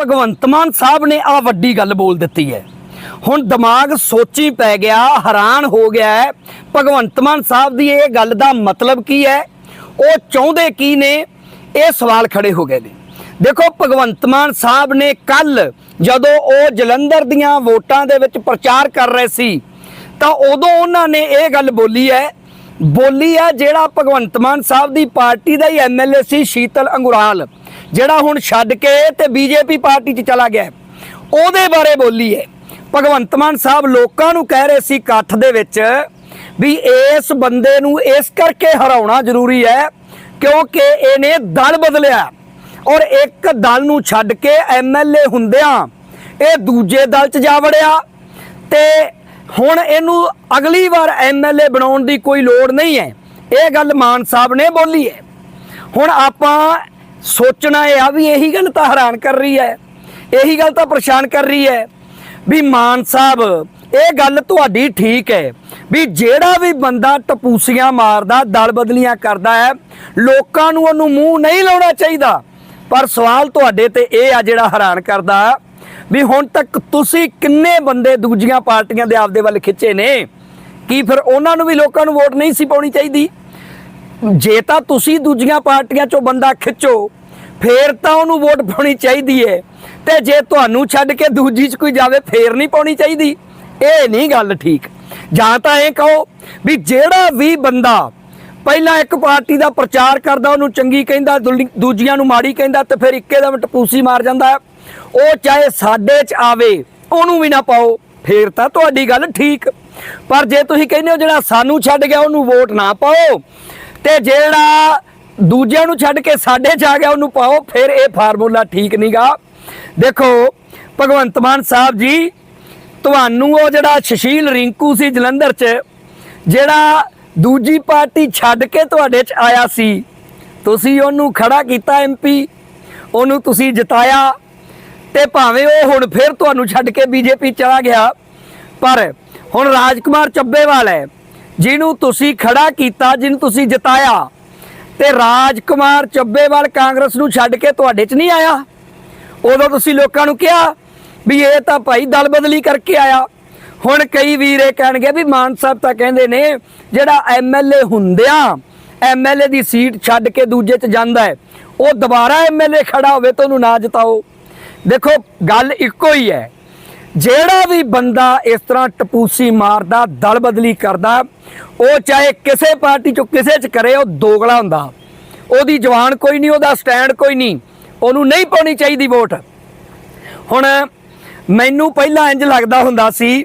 ਭਗਵੰਤ ਮਾਨ ਸਾਹਿਬ ਨੇ ਆ ਵੱਡੀ ਗੱਲ ਬੋਲ ਦਿੱਤੀ ਹੈ। ਹੁਣ ਦਿਮਾਗ ਸੋਚੀ ਪੈ ਗਿਆ, ਹੈਰਾਨ ਹੋ ਗਿਆ ਹੈ। ਭਗਵੰਤ ਮਾਨ ਸਾਹਿਬ ਦੀ ਇਹ ਗੱਲ ਦਾ ਮਤਲਬ ਕੀ ਹੈ? ਉਹ ਚਾਹੁੰਦੇ ਕੀ ਨੇ? ਇਹ ਸਵਾਲ ਖੜੇ ਹੋ ਗਏ ਨੇ। ਦੇਖੋ, ਭਗਵੰਤ ਮਾਨ ਸਾਹਿਬ ਨੇ ਕੱਲ ਜਦੋਂ ਉਹ ਜਲੰਧਰ ਦੀਆਂ ਵੋਟਾਂ ਦੇ ਵਿੱਚ ਪ੍ਰਚਾਰ ਕਰ ਰਹੇ ਸੀ, ਤਾਂ ਉਦੋਂ ਉਹਨਾਂ ਨੇ ਇਹ ਗੱਲ ਬੋਲੀ ਹੈ ਬੋਲੀ ਹੈ ਜਿਹੜਾ ਭਗਵੰਤ ਮਾਨ ਸਾਹਿਬ ਦੀ ਪਾਰਟੀ ਦਾ ਹੀ ਐਮਐਲਏ ਸੀ ਸ਼ੀਤਲ ਅੰਗੁਰਾਲ। ਜਿਹੜਾ ਹੁਣ ਛੱਡ ਕੇ ਤੇ ਬੀਜੇਪੀ ਪਾਰਟੀ 'ਚ ਚਲਾ ਗਿਆ ਉਹਦੇ ਬਾਰੇ ਬੋਲੀ ਹੈ ਭਗਵੰਤ ਮਾਨ ਸਾਹਿਬ ਲੋਕਾਂ ਨੂੰ ਕਹਿ ਰਹੇ ਸੀ ਇਕੱਠ ਦੇ ਵਿੱਚ ਵੀ ਇਸ ਬੰਦੇ ਨੂੰ ਇਸ ਕਰਕੇ ਹਰਾਉਣਾ ਜ਼ਰੂਰੀ ਹੈ ਕਿਉਂਕਿ ਇਹਨੇ ਦਲ ਬਦਲਿਆ ਔਰ ਇੱਕ ਦਲ ਨੂੰ ਛੱਡ ਕੇ ਐਮਐਲਏ ਹੁੰਦਿਆਂ ਇਹ ਦੂਜੇ ਦਲ 'ਚ ਜਾ ਵੜਿਆ ਤੇ ਹੁਣ ਇਹਨੂੰ ਅਗਲੀ ਵਾਰ ਐਮਐਲਏ ਬਣਾਉਣ ਦੀ ਕੋਈ ਲੋੜ ਨਹੀਂ ਹੈ। ਇਹ ਗੱਲ ਮਾਨ ਸਾਹਿਬ ਨੇ ਬੋਲੀ ਹੈ। ਹੁਣ ਆਪਾਂ ਸੋਚਣਾ ਇਹ ਆ ਵੀ ਇਹੀ ਗੱਲ ਤਾਂ ਹੈਰਾਨ ਕਰ ਰਹੀ ਹੈ। ਇਹੀ ਗੱਲ ਤਾਂ ਪਰੇਸ਼ਾਨ ਕਰ ਰਹੀ ਹੈ ਵੀ ਮਾਨ ਸਾਹਿਬ, ਇਹ ਗੱਲ ਤੁਹਾਡੀ ਠੀਕ ਹੈ ਵੀ ਜਿਹੜਾ ਵੀ ਬੰਦਾ ਟਪੂਸੀਆਂ ਮਾਰਦਾ, ਦਲ ਬਦਲੀਆਂ ਕਰਦਾ ਹੈ, ਲੋਕਾਂ ਨੂੰ ਉਹਨੂੰ ਮੂੰਹ ਨਹੀਂ ਲਾਉਣਾ ਚਾਹੀਦਾ। ਪਰ ਸਵਾਲ ਤੁਹਾਡੇ ਤੇ ਇਹ ਆ ਜਿਹੜਾ ਹੈਰਾਨ ਕਰਦਾ ਵੀ ਹੁਣ ਤੱਕ ਤੁਸੀਂ ਕਿੰਨੇ ਬੰਦੇ ਦੂਜੀਆਂ ਪਾਰਟੀਆਂ ਦੇ ਆਪਦੇ ਵੱਲ ਖਿੱਚੇ ਨੇ? ਕੀ ਫਿਰ ਉਹਨਾਂ ਨੂੰ ਵੀ ਲੋਕਾਂ ਨੂੰ ਵੋਟ ਨਹੀਂ ਸੀ ਪਾਉਣੀ ਚਾਹੀਦੀ? ਜੇ ਤਾਂ ਤੁਸੀਂ ਦੂਜੀਆਂ ਪਾਰਟੀਆਂ ਚੋਂ ਬੰਦਾ ਖਿੱਚੋ, ਫੇਰ ਤਾਂ ਉਹਨੂੰ ਵੋਟ ਪਾਉਣੀ ਚਾਹੀਦੀ ਹੈ ਤੇ ਜੇ ਤੁਹਾਨੂੰ ਛੱਡ ਕੇ ਦੂਜੀ 'ਚ ਕੋਈ ਜਾਵੇ, ਫੇਰ ਨਹੀਂ ਪਾਉਣੀ ਚਾਹੀਦੀ। ਇਹ ਨਹੀਂ ਗੱਲ ਠੀਕ। ਜਾਂ ਤਾਂ ਇਹ ਕਹੋ ਵੀ ਜਿਹੜਾ ਵੀ ਬੰਦਾ ਪਹਿਲਾਂ ਇੱਕ ਪਾਰਟੀ ਦਾ ਪ੍ਰਚਾਰ ਕਰਦਾ, ਉਹਨੂੰ ਚੰਗੀ ਕਹਿੰਦਾ, ਦੁਲ- ਦੂਜੀਆਂ ਨੂੰ ਮਾੜੀ ਕਹਿੰਦਾ, ਤੇ ਫਿਰ ਇੱਕੇ ਦਮ ਟਪੂਸੀ ਮਾਰ ਜਾਂਦਾ। ਉਹ ਚਾਹੇ ਸਾਡੇ 'ਚ ਆਵੇ, ਉਹਨੂੰ ਵੀ ਨਾ ਪਾਓ। ਫੇਰ ਤਾਂ ਤੁਹਾਡੀ ਗੱਲ ਠੀਕ। ਪਰ ਜੇ ਤੁਸੀਂ ਕਹਿੰਦੇ ਹੋ ਜਿਹੜਾ ਸਾਨੂੰ ਛੱਡ ਗਿਆ, ਉਹਨੂੰ ਵੋਟ ਨਾ ਪਾਓ ਤੇ ਜਿਹੜਾ ਦੂਜਿਆਂ ਨੂੰ ਛੱਡ ਕੇ ਸਾਡੇ 'ਚ ਆ ਗਿਆ, ਉਹਨੂੰ ਪਾਓ, ਫਿਰ ਇਹ ਫਾਰਮੂਲਾ ਠੀਕ ਨਹੀਂਗਾ ਦੇਖੋ, ਭਗਵੰਤ ਮਾਨ ਸਾਹਿਬ ਜੀ, ਤੁਹਾਨੂੰ ਉਹ ਜਿਹੜਾ ਸੁਸ਼ੀਲ ਰਿੰਕੂ ਸੀ ਜਲੰਧਰ 'ਚ, ਜਿਹੜਾ ਦੂਜੀ ਪਾਰਟੀ ਛੱਡ ਕੇ ਤੁਹਾਡੇ 'ਚ ਆਇਆ ਸੀ, ਤੁਸੀਂ ਉਹਨੂੰ ਖੜਾ ਕੀਤਾ ਐਮਪੀ ਉਹਨੂੰ ਤੁਸੀਂ ਜਿਤਾਇਆ, ਤੇ ਭਾਵੇਂ ਉਹ ਹੁਣ ਫਿਰ ਤੁਹਾਨੂੰ ਛੱਡ ਕੇ ਬੀਜੇਪੀ ਚਲਾ ਗਿਆ, ਪਰ ਹੁਣ ਰਾਜਕੁਮਾਰ ਚੱਬੇਵਾਲ ਹੈ ਜਿਹਨੂੰ ਤੁਸੀਂ ਖੜਾ ਕੀਤਾ, ਜਿਹਨੂੰ ਤੁਸੀਂ ਜਿਤਾਇਆ, ਤੇ ਰਾਜਕੁਮਾਰ ਚੱਬੇਵਾਲ ਕਾਂਗਰਸ ਨੂੰ ਛੱਡ ਕੇ ਤੁਹਾਡੇ 'ਚ ਨਹੀਂ ਆਇਆ? ਉਦੋਂ ਤੁਸੀਂ ਲੋਕਾਂ ਨੂੰ ਕਿਹਾ ਵੀ ਇਹ ਤਾਂ ਭਾਈ ਦਲ ਬਦਲੀ ਕਰਕੇ ਆਇਆ। ਹੁਣ ਕਈ ਵੀਰ ਇਹ ਕਹਿਣਗੇ ਵੀ ਮਾਨ ਸਾਹਿਬ ਤਾਂ ਕਹਿੰਦੇ ਨੇ, ਜਿਹੜਾ ਐਮਐਲਏ ਹੁੰਦਿਆਂ ਐਮਐਲਏ ਦੀ ਸੀਟ ਛੱਡ ਕੇ ਦੂਜੇ 'ਚ ਜਾਂਦਾ ਹੈ, ਉਹ ਦੁਬਾਰਾ ਐਮਐਲਏ ਖੜਾ ਹੋਵੇ ਤਾਂ ਉਹਨੂੰ ਨਾ ਜਿਤਾਓ। ਦੇਖੋ, ਗੱਲ ਇੱਕੋ ਹੀ ਹੈ। ਜਿਹੜਾ ਵੀ ਬੰਦਾ ਇਸ ਤਰ੍ਹਾਂ ਟਪੂਸੀ ਮਾਰਦਾ ਦਲ ਬਦਲੀ ਕਰਦਾ, ਉਹ ਚਾਹੇ ਕਿਸੇ ਪਾਰਟੀ ਚੋਂ ਕਿਸੇ 'ਚ ਕਰੇ, ਉਹ ਦੋਗਲਾ ਹੁੰਦਾ। ਉਹਦੀ ਜਵਾਨ ਕੋਈ ਨਹੀਂ, ਉਹਦਾ ਸਟੈਂਡ ਕੋਈ ਨਹੀਂ। ਉਹਨੂੰ ਨਹੀਂ ਪਾਉਣੀ ਚਾਹੀਦੀ ਵੋਟ। ਹੁਣ ਮੈਨੂੰ ਪਹਿਲਾਂ ਇੰਜ ਲੱਗਦਾ ਹੁੰਦਾ ਸੀ,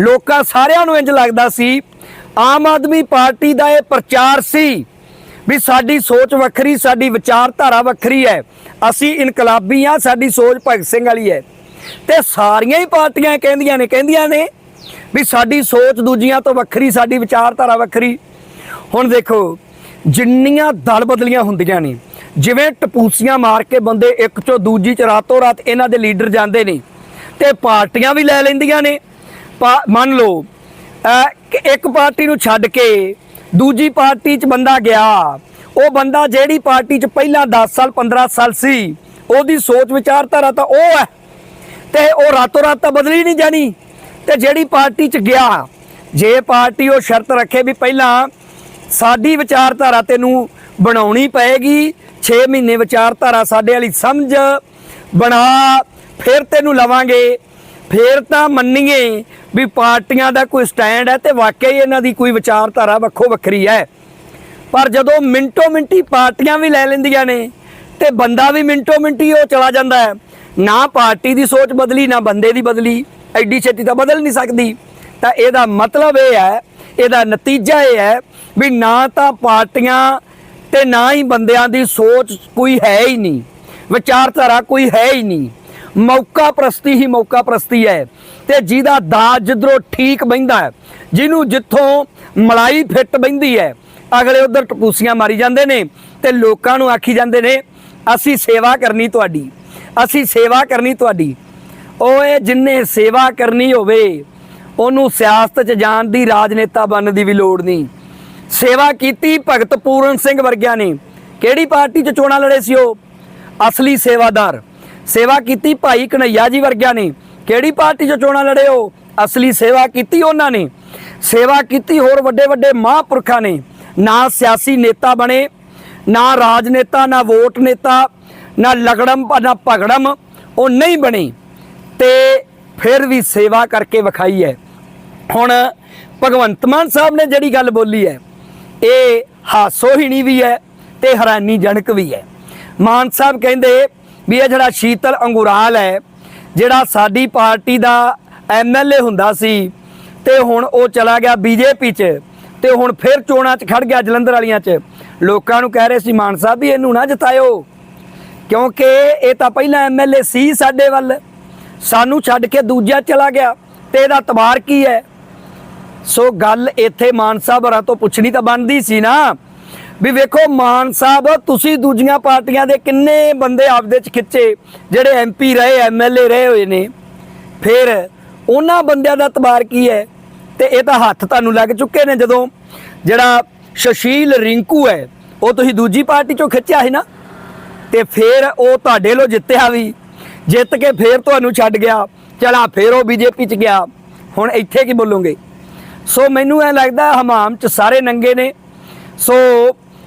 ਲੋਕਾਂ ਸਾਰਿਆਂ ਨੂੰ ਇੰਜ ਲੱਗਦਾ ਸੀ, ਆਮ ਆਦਮੀ ਪਾਰਟੀ ਦਾ ਇਹ ਪ੍ਰਚਾਰ ਸੀ ਵੀ ਸਾਡੀ ਸੋਚ ਵੱਖਰੀ, ਸਾਡੀ ਵਿਚਾਰਧਾਰਾ ਵੱਖਰੀ ਹੈ। ਅਸੀਂ ਇਨਕਲਾਬੀ ਆ ਸਾਡੀ ਸੋਚ ਭਗਤ ਸਿੰਘ ਵਾਲੀ ਹੈ। ਤੇ ਸਾਰੀਆਂ ਹੀ ਪਾਰਟੀਆਂ ਕਹਿੰਦੀਆਂ ਨੇ ਕਹਿੰਦੀਆਂ ਨੇ ਵੀ ਸਾਡੀ ਸੋਚ ਦੂਜੀਆਂ ਤੋਂ ਵੱਖਰੀ, ਸਾਡੀ ਵਿਚਾਰਧਾਰਾ ਵੱਖਰੀ। ਹੁਣ ਦੇਖੋ, ਜਿੰਨੀਆਂ ਦਲ ਬਦਲੀਆਂ ਹੁੰਦੀਆਂ ਨੇ, ਜਿਵੇਂ ਟਪੂਸੀਆਂ ਮਾਰ ਕੇ ਬੰਦੇ ਇੱਕ ਚੋਂ ਦੂਜੀ ਚ ਰਾਤੋਂ ਰਾਤ ਇਹਨਾਂ ਦੇ ਲੀਡਰ ਜਾਂਦੇ ਨੇ, ਤੇ ਪਾਰਟੀਆਂ ਵੀ ਲੈ ਲੈਂਦੀਆਂ ਨੇ। ਪਾ- ਮੰਨ ਲਓ ਕਿ ਇੱਕ ਪਾਰਟੀ ਨੂੰ ਛੱਡ ਕੇ ਦੂਜੀ ਪਾਰਟੀ 'ਚ ਬੰਦਾ ਗਿਆ, ਉਹ ਬੰਦਾ ਜਿਹੜੀ ਪਾਰਟੀ 'ਚ ਪਹਿਲਾਂ 10 ਸਾਲ 15 ਸਾਲ ਸੀ, ਉਹਦੀ ਸੋਚ ਵਿਚਾਰਧਾਰਾ ਤਾਂ ਉਹ ਹੈ। ਤੇ ਉਹ ਰਾਤੋਂ ਰਾਤ ਤਾਂ ਬਦਲੀ ਨਹੀਂ ਜਾਣੀ। ਤੇ ਜਿਹੜੀ ਪਾਰਟੀ 'ਚ ਗਿਆ, ਜੇ ਪਾਰਟੀ ਉਹ ਸ਼ਰਤ ਰੱਖੇ ਵੀ ਪਹਿਲਾਂ ਸਾਡੀ ਵਿਚਾਰਧਾਰਾ ਤੈਨੂੰ ਬਣਾਉਣੀ ਪਏਗੀ 6 ਮਹੀਨੇ ਵਿਚਾਰਧਾਰਾ ਸਾਡੇ ਵਾਲੀ ਸਮਝ ਬਣਾ, ਫਿਰ ਤੈਨੂੰ ਲਵਾਂਗੇ। ਫਿਰ ਤਾਂ ਮੰਨੀਏ ਵੀ ਪਾਰਟੀਆਂ ਦਾ ਕੋਈ ਸਟੈਂਡ ਹੈ ਤੇ ਵਾਕਈ ਇਹਨਾਂ ਦੀ ਕੋਈ ਵਿਚਾਰਧਾਰਾ ਵੱਖੋ ਵੱਖਰੀ ਹੈ। ਪਰ ਜਦੋਂ ਮਿੰਟੋ ਮਿੰਟੀ ਪਾਰਟੀਆਂ ਵੀ ਲੈ ਲੈਂਦੀਆਂ ਨੇ ਤੇ ਬੰਦਾ ਵੀ ਮਿੰਟੋ ਮਿੰਟੀ ਉਹ ਚਲਾ ਜਾਂਦਾ ਹੈ ਨਾ ਪਾਰਟੀ ਦੀ ਸੋਚ ਬਦਲੀ, ਨਾ ਬੰਦੇ ਦੀ ਬਦਲੀ, ਐਡੀ ਛੇਤੀ ਤਾਂ ਬਦਲ ਨਹੀਂ ਸਕਦੀ। ਤਾਂ ਇਹਦਾ ਮਤਲਬ ਇਹ ਹੈ, ਇਹਦਾ ਨਤੀਜਾ ਇਹ ਹੈ ਵੀ ਨਾ ਤਾਂ ਪਾਰਟੀਆਂ ਤੇ ਨਾ ਹੀ ਬੰਦਿਆਂ ਦੀ ਸੋਚ ਕੋਈ ਹੈ ਹੀ ਨਹੀਂ, ਵਿਚਾਰਧਾਰਾ ਕੋਈ ਹੈ ਹੀ ਨਹੀਂ। ਮੌਕਾ ਪ੍ਰਸਤੀ ਹੀ ਮੌਕਾ ਪ੍ਰਸਤੀ ਹੈ ਤੇ ਜਿਹਦਾ ਦਾਜ ਜਿੱਧਰੋਂ ਠੀਕ ਬਹਿੰਦਾ ਹੈ, ਜਿਹਨੂੰ ਜਿੱਥੋਂ ਮਲਾਈ ਫਿੱਟ ਬਹਿੰਦੀ ਹੈ, ਅਗਲੇ ਉਧਰ ਟਪੂਸੀਆਂ ਮਾਰੀ ਜਾਂਦੇ ਨੇ ਤੇ ਲੋਕਾਂ ਨੂੰ ਆਖੀ ਜਾਂਦੇ ਨੇ, ਅਸੀਂ ਸੇਵਾ ਕਰਨੀ ਤੁਹਾਡੀ। ਅਸੀਂ ਸੇਵਾ ਕਰਨੀ ਤੁਹਾਡੀ। ਓਏ, ਜਿੰਨੇ ਸੇਵਾ ਕਰਨੀ ਹੋਵੇ, ਉਹਨੂੰ ਸਿਆਸਤ 'ਚ ਜਾਣ ਦੀ ਰਾਜਨੇਤਾ ਬਣਨ ਦੀ ਵੀ ਲੋੜ ਨਹੀਂ। ਸੇਵਾ ਕੀਤੀ ਭਗਤ ਪੂਰਨ ਸਿੰਘ ਵਰਗਿਆਂ ਨੇ। ਕਿਹੜੀ ਪਾਰਟੀ 'ਚ ਚੋਣਾਂ ਲੜੇ ਸੀ ਉਹ? ਅਸਲੀ ਸੇਵਾਦਾਰ। ਸੇਵਾ ਕੀਤੀ ਭਾਈ ਕਨਈਆ ਜੀ ਵਰਗਿਆਂ ਨੇ। ਕਿਹੜੀ ਪਾਰਟੀ 'ਚ ਚੋਣਾਂ ਲੜੇ ਹੋ ਅਸਲੀ ਸੇਵਾ ਕੀਤੀ ਉਹਨਾਂ ਨੇ। ਸੇਵਾ ਕੀਤੀ ਹੋਰ ਵੱਡੇ ਵੱਡੇ ਮਹਾਂਪੁਰਖਾਂ ਨੇ। ਨਾ ਸਿਆਸੀ ਨੇਤਾ ਬਣੇ, ਨਾ ਰਾਜਨੇਤਾ, ਨਾ ਵੋਟ ਨੇਤਾ। ਨਾ ਲਗੜਮ, ਨਾ ਭਗੜਮ, ਉਹ ਨਹੀਂ ਬਣੀ। ਤੇ ਫਿਰ ਵੀ ਸੇਵਾ ਕਰਕੇ ਵਿਖਾਈ ਹੈ। ਹੁਣ ਭਗਵੰਤ ਮਾਨ ਸਾਹਿਬ ਨੇ ਜਿਹੜੀ ਗੱਲ ਬੋਲੀ ਹੈ, ਇਹ ਹਾਸੋਹੀਣੀ ਵੀ ਹੈ ਤੇ ਹੈਰਾਨੀਜਨਕ ਵੀ ਹੈ। ਮਾਨ ਸਾਹਿਬ ਕਹਿੰਦੇ ਵੀ ਇਹ ਜਿਹੜਾ ਸ਼ੀਤਲ ਅੰਗੁਰਾਲ ਹੈ, ਜਿਹੜਾ ਸਾਡੀ ਪਾਰਟੀ ਦਾ ਐਮਐਲਏ ਹੁੰਦਾ ਸੀ, ਤੇ ਹੁਣ ਉਹ ਚਲਾ ਗਿਆ ਬੀਜੇਪੀ 'ਚ, ਤੇ ਹੁਣ ਫਿਰ ਚੋਣਾਂ 'ਚ ਖੜ ਗਿਆ ਜਲੰਧਰ ਵਾਲੀਆਂ 'ਚ। ਲੋਕਾਂ ਨੂੰ ਕਹਿ ਰਹੇ ਸੀ, ਮਾਨ ਸਾਹਿਬ ਵੀ ਇਹਨੂੰ ਨਾ ਜਿਤਾਇਓ। ਕਿਉਂਕਿ ਇਹ ਤਾਂ ਪਹਿਲਾਂ ਐਮਐਲਏ ਸੀ ਸਾਡੇ ਵੱਲ। ਸਾਨੂੰ ਛੱਡ ਕੇ ਦੂਜਾ ਚਲਾ ਗਿਆ ਤੇ ਇਹਦਾ ਤਬਾਰ ਕੀ ਹੈ? ਸੋ ਗੱਲ ਇੱਥੇ ਮਾਨ ਸਾਹਿਬ ਹਰਾਂ ਤੋਂ ਪੁੱਛਣੀ ਤਾਂ ਬਣਦੀ ਸੀ ਨਾ। ਵੀ ਵੇਖੋ ਮਾਨ ਸਾਹਿਬ, ਤੁਸੀਂ ਦੂਜੀਆਂ ਪਾਰਟੀਆਂ ਦੇ ਕਿੰਨੇ ਬੰਦੇ ਆਪਦੇ ਚ ਖਿੱਚੇ, ਜਿਹੜੇ ਐਮਪੀ ਰਹੇ ਐਮਐਲਏ ਰਹੇ ਹੋਏ ਨੇ। ਫਿਰ ਉਹਨਾਂ ਬੰਦਿਆਂ ਦਾ ਤਬਾਰ ਕੀ ਹੈ? ਤੇ ਇਹ ਤਾਂ ਹੱਥ ਤੁਹਾਨੂੰ ਲੱਗ ਚੁੱਕੇ ਨੇ ਜਦੋਂ ਜਿਹੜਾ ਸ਼ਸ਼ੀਲ ਰਿੰਕੂ ਹੈ, ਉਹ ਤੁਸੀਂ ਦੂਜੀ ਪਾਰਟੀ ਚੋਂ ਖਿੱਚਿਆ ਸੀ ਨਾ? ਤੇ ਫਿਰ ਉਹ ਤੁਹਾਡੇ ਲੋ ਜਿੱਤਿਆ ਵੀ। ਜਿੱਤ ਕੇ ਫਿਰ ਤੁਹਾਨੂੰ ਛੱਡ ਗਿਆ। ਚਲਾ ਫਿਰ ਉਹ ਬੀਜੇਪੀ ਚ ਗਿਆ। ਹੁਣ ਇੱਥੇ ਕੀ ਬੋਲੋਗੇ? ਸੋ ਮੈਨੂੰ ਐ ਲੱਗਦਾ ਹਮਾਮ ਚ ਸਾਰੇ ਨੰਗੇ ਨੇ। ਸੋ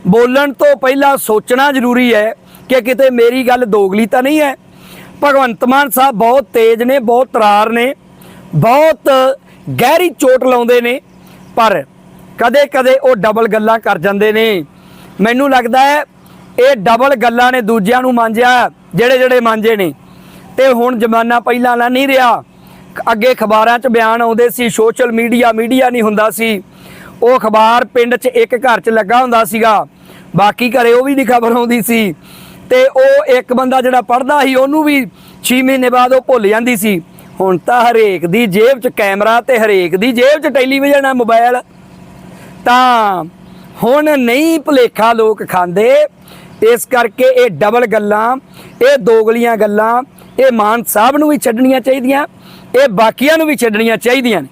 ਬੋਲਣ ਤੋਂ ਪਹਿਲਾਂ ਸੋਚਣਾ ਜ਼ਰੂਰੀ ਹੈ ਕਿ ਕਿਤੇ ਮੇਰੀ ਗੱਲ ਦੋਗਲੀ ਤਾਂ ਨਹੀਂ ਹੈ। ਭਗਵੰਤ ਮਾਨ ਸਾਹਿਬ ਬਹੁਤ ਤੇਜ਼ ਨੇ, ਬਹੁਤ ਤਰਾਰ ਨੇ, ਬਹੁਤ ਗਹਿਰੀ ਚੋਟ ਲਾਉਂਦੇ ਨੇ, ਪਰ ਕਦੇ-ਕਦੇ ਉਹ ਡਬਲ ਗੱਲਾਂ ਕਰ ਜਾਂਦੇ ਨੇ। ਮੈਨੂੰ ਲੱਗਦਾ ਹੈ ਇਹ ਡਬਲ ਗੱਲਾਂ ਨੇ ਦੂਜਿਆਂ ਨੂੰ ਮਾਂਜਿਆ, ਜਿਹੜੇ ਜਿਹੜੇ ਮਾਂਜੇ ਨੇ। ਤੇ ਹੁਣ ਜ਼ਮਾਨਾ ਪਹਿਲਾਂ ਵਾਲਾ ਨਹੀਂ ਰਿਹਾ। ਅੱਗੇ ਅਖਬਾਰਾਂ 'ਚ ਬਿਆਨ ਆਉਂਦੇ ਸੀ ਸੋਸ਼ਲ ਮੀਡੀਆ ਮੀਡੀਆ ਨਹੀਂ ਹੁੰਦਾ ਸੀ। ਉਹ ਅਖਬਾਰ ਪਿੰਡ 'ਚ ਇੱਕ ਘਰ 'ਚ ਲੱਗਾ ਹੁੰਦਾ ਸੀਗਾ। ਬਾਕੀ ਘਰੇ ਉਹ ਵੀ ਨਹੀਂ ਖਬਰ ਆਉਂਦੀ ਸੀ। ਤੇ ਉਹ ਇੱਕ ਬੰਦਾ ਜਿਹੜਾ ਪੜਦਾ ਸੀ, ਉਹਨੂੰ ਵੀ 6 ਮਹੀਨੇ ਬਾਅਦ ਉਹ ਭੁੱਲ ਜਾਂਦੀ ਸੀ। ਹੁਣ ਤਾਂ ਹਰੇਕ ਦੀ ਜੇਬ 'ਚ ਕੈਮਰਾ ਤੇ ਹਰੇਕ ਦੀ ਜੇਬ 'ਚ ਟੈਲੀਵਿਜ਼ਨ ਹੈ ਮੋਬਾਈਲ ਤਾਂ ਹੁਣ ਨਹੀਂ ਭੁਲੇਖਾ ਲੋਕ ਖਾਂਦੇ। ਇਸ ਕਰਕੇ ਇਹ ਡਬਲ ਗੱਲਾਂ, ਇਹ ਦੋਗਲੀਆਂ ਗੱਲਾਂ, ਇਹ ਮਾਨ ਸਾਹਿਬ ਨੂੰ ਵੀ ਛੱਡਣੀਆਂ ਚਾਹੀਦੀਆਂ, ਇਹ ਬਾਕੀਆਂ ਨੂੰ ਵੀ ਛੱਡਣੀਆਂ ਚਾਹੀਦੀਆਂ ਨੇ।